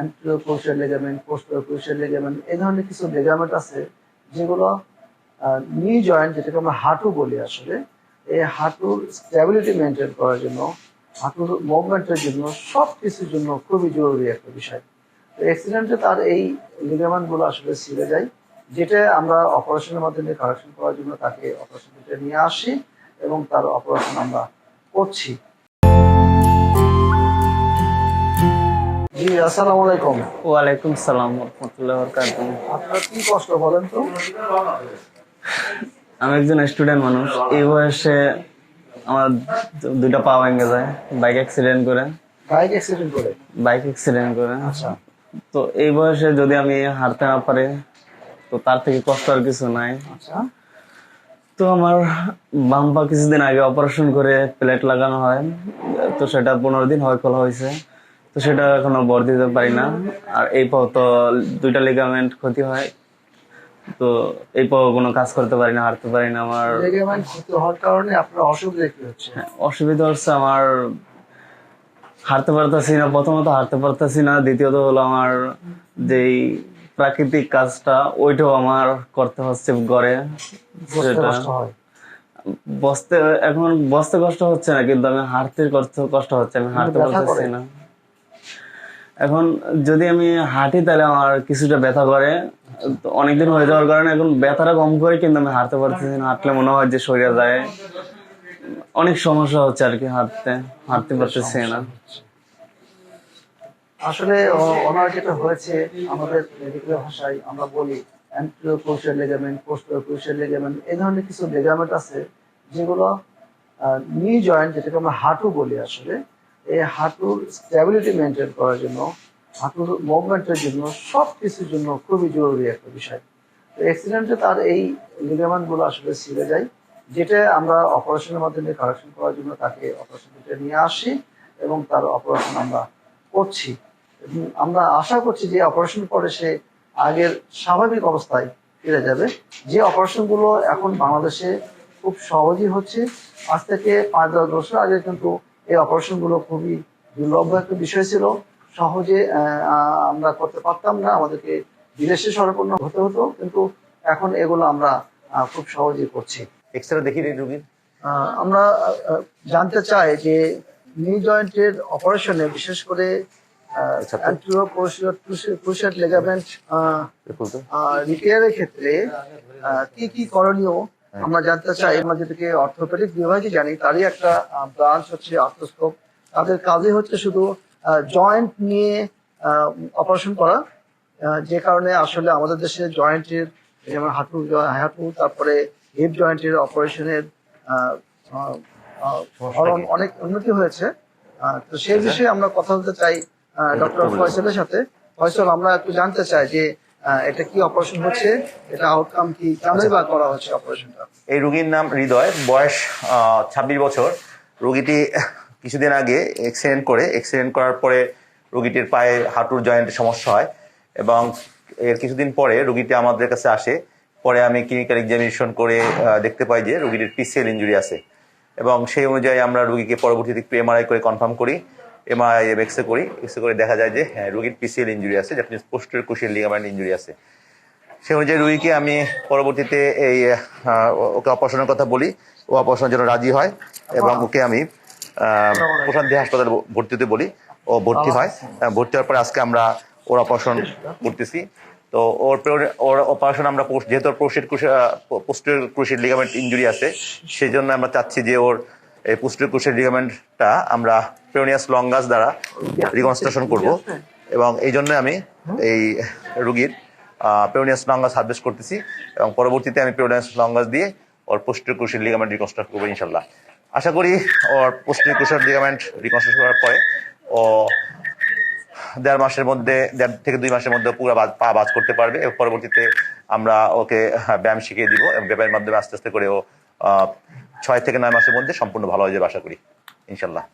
অ্যান্টিওক্রুশিয়াল ligament ligament এই ধরনের কিছু লিগামেন্ট আছে যেগুলো নি জয়েন্ট যেটাকে আমরা হাঁটু বলি আসলে, এই হাঁটুর স্ট্যাবিলিটি মেনটেন করার জন্য, হাঁটুর মুভমেন্টের জন্য সব কিছুর জন্য খুবই জরুরি একটা বিষয়। তো অ্যাক্সিডেন্টে তার এই লিগামেন্টগুলো আসলে ছিঁড়ে যায়, যেটা আমরা অপারেশনের মাধ্যমে কারেকশন করার জন্য তাকে অপারেশন নিয়ে আসি এবং তার অপারেশন আমরা করছি। জি আসসালামু আলাইকুম। ওয়ালাইকুম সালাম রহমতুল্লাহ বরকাতুহ। আপনার কি কষ্ট বলেন তো? আমি একজন স্টুডেন্ট মানুষ। এই বয়সে আমার দুইটা পা ভেঙে যায় বাইক অ্যাক্সিডেন্ট করে। বাইক অ্যাক্সিডেন্ট করে? বাইক অ্যাক্সিডেন্ট করে। আচ্ছা। তো এই বয়সে যদি আমি হাঁটতে না পারি তো তার থেকে কষ্ট আর কিছু নাই। আচ্ছা। তো আমার বাম পা কিছুদিন আগে অপারেশন করে প্লেট লাগানো হয়। তো সেটা পনেরো দিন হয় খোলা হয়েছে। তো সেটা এখনও বর দিতে পারি না। আর এই পাও তো দুইটা লিগামেন্ট ক্ষতি হয়। তো এই পাও কোনো কাজ করতে পারি না হাঁটতে পারি না আমার। লিগামেন্ট ক্ষতি হওয়ার কারণে আপনার অসুবিধা কি হচ্ছে। হ্যাঁ, অসুবিধা হচ্ছে আমার হাঁটতে পারতেছি না প্রথমত হাঁটতে পারতেছি না দ্বিতীয়ত হলো আমার যেই প্রাকৃতিক কাজটা ওইটাও আমার করতে হচ্ছে ঘরে সেটা বসতে এখন বসতে কষ্ট হচ্ছে না কিন্তু আমি হাঁটতে কষ্ট কষ্ট হচ্ছে আমি হাঁটতে পারতেছি না। এখন যদি আমি হাঁটি তাহলে আমার কিছুটা ব্যথা করে। অনেকদিন হয়ে যাওয়ার কারণে এখন ব্যথাটা কম করে কিন্তু আমি হাঁটতে পারতেছি না। হাঁটলে মনে হয় যে শরীরে যায়। অনেক সমস্যা হচ্ছে আর কি হাঁটতে। হাঁটতে পারতেছি না। আসলে ওনার যেটা হয়েছে আমাদের মেডিকেল ভাষায়, আমরা বলি অ্যান্টিওক্রুশিয়াল লিগামেন্ট পোস্টোক্রুশিয়াল লিগামেন্ট এই ধরনের কিছু লিগামেন্ট আছে যেগুলো নি জয়েন্ট যেটাকে আমরা হাঁটু বলি আসলে এই হাঁটুর স্ট্যাবিলিটি মেনটেন করার জন্য, হাঁটুর মুভমেন্টের জন্য সব কিছুর জন্য খুবই জরুরি একটা বিষয়। তো অ্যাক্সিডেন্টে তার এই লিগামেন্টগুলো আসলে ছিঁড়ে যায়, যেটা আমরা অপারেশনের মাধ্যমে কারেকশন করার জন্য তাকে অপারেশন নিয়ে আসি এবং তার অপারেশন আমরা করছি। আমরা আশা করছি যে অপারেশন পরে সে আগের স্বাভাবিক অবস্থায় ফিরে যাবে। যে অপারেশনগুলো এখন বাংলাদেশে খুব সহজই হচ্ছে, আজ থেকে পাঁচ দশ বছর আগে কিন্তু এই অপারেশনগুলো খুবই দুর্লভ একটা বিষয় ছিল। সহজে আমরা করতে পারতাম না আমাদেরকে বিদেশে সরপন্ন হতে হতো কিন্তু এখন এগুলো আমরা খুব সহজেই করছি। এক্সরে দেখি রুগীর আমরা জানতে চাই যে নি জয়েন্টের অপারেশনে বিশেষ করে আচ্ছা, তো- অ্যান্টিরো ক্রুশিয়াল লিগামেন্ট রিপেয়ারের ক্ষেত্রে কি কি করণীয় আমরা জানতে চাই আমরা যেটাকে অর্থোপেডিক বিভাগে জানি তারই একটা ব্রাঞ্চ হচ্ছে আর্থোস্কোপ তাদের কাজই হচ্ছে শুধু জয়েন্ট নিয়ে অপারেশন করা যে কারণে আসলে আমাদের দেশে জয়েন্টের যেমন হাঁটু হাঁটু তারপরে হিপ জয়েন্টের অপারেশনের অনেক উন্নতি হয়েছে। তো সেই বিষয়ে আমরা কথা বলতে চাই ডক্টর ফয়সলের সাথে। ফয়সল আমরা একটু জানতে চাই যে এটা কি অপারেশন হচ্ছে? এটা আউটকাম কি? কেমন বা করা হচ্ছে অপারেশনটা এই রুগীর নাম হৃদয়, বয়স ছাব্বিশ বছর। রুগীটি কিছুদিন আগে এক্সিডেন্ট করে। এক্সিডেন্ট করার পরে রুগীটির পায়ে হাঁটুর জয়েন্টের সমস্যা হয় এবং এর কিছুদিন পরে রুগীটি আমাদের কাছে আসে। পরে আমি ক্লিনিক্যাল এক্সামিনেশন করে দেখতে পাই যে রুগীটির পিসিএল ইঞ্জুরি আছে। এবং সেই অনুযায়ী আমরা রুগীকে পরবর্তীতে একটু এমআরআই করে কনফার্ম করি। এমআরআই এক্সরে করি এক্সরে করে দেখা যায় যে হ্যাঁ রুগীর পিসিএল ইঞ্জুরি আছে যেটা পোস্টের কুশিয়াল লিগামেন্ট ইঞ্জুরি আছে। সেই অনুযায়ী রুগীকে আমি পরবর্তীতে এই ওকে অপারেশনের কথা বলি ও অপারেশনের জন্য রাজি হয় এবং ওকে আমি প্রশান্তি হাসপাতালে ভর্তি হতে বলি ও ভর্তি হয়। ভর্তি হওয়ার পরে আজকে আমরা ওর অপারেশন করতেছি। তো ওর ওর অপারেশন আমরা যেহেতু পোস্টের পোস্টের ক্রুশের লিগামেন্ট ইঞ্জুরি আছে সেই জন্য আমরা চাচ্ছি যে ওর এই পোস্টের ক্রুশের লিগামেন্টটা আমরা পেরোনিয়াস লঙ্গাস দ্বারা রিকনস্ট্রাকশন করব। এবং এই জন্য আমি এই রুগীর পেরোনিয়াস লঙ্গাস হারভেস্ট করতেছি এবং পরবর্তীতে আমি পেরোনিয়াস লঙ্গাস দিয়ে ওর পোস্টের ক্রুশের লিগামেন্ট রিকনস্ট্রাক্ট করব ইনশাল্লাহ আশা করি ওর পোস্টের ক্রুশের লিগামেন্ট রিকনস্ট্রাক্ট করার পরে ও দেড় মাসের মধ্যে, দেড় থেকে দুই মাসের মধ্যে পুরো পা বাজ করতে পারবে। এবং পরবর্তীতে আমরা ওকে ব্যায়াম শিখিয়ে দিব এবং ব্যায়ামের মাধ্যমে আস্তে আস্তে করে ও ছয় থেকে নয় মাসের মধ্যে সম্পূর্ণ ভালো হয়ে যাবে আশা করি ইনশাল্লাহ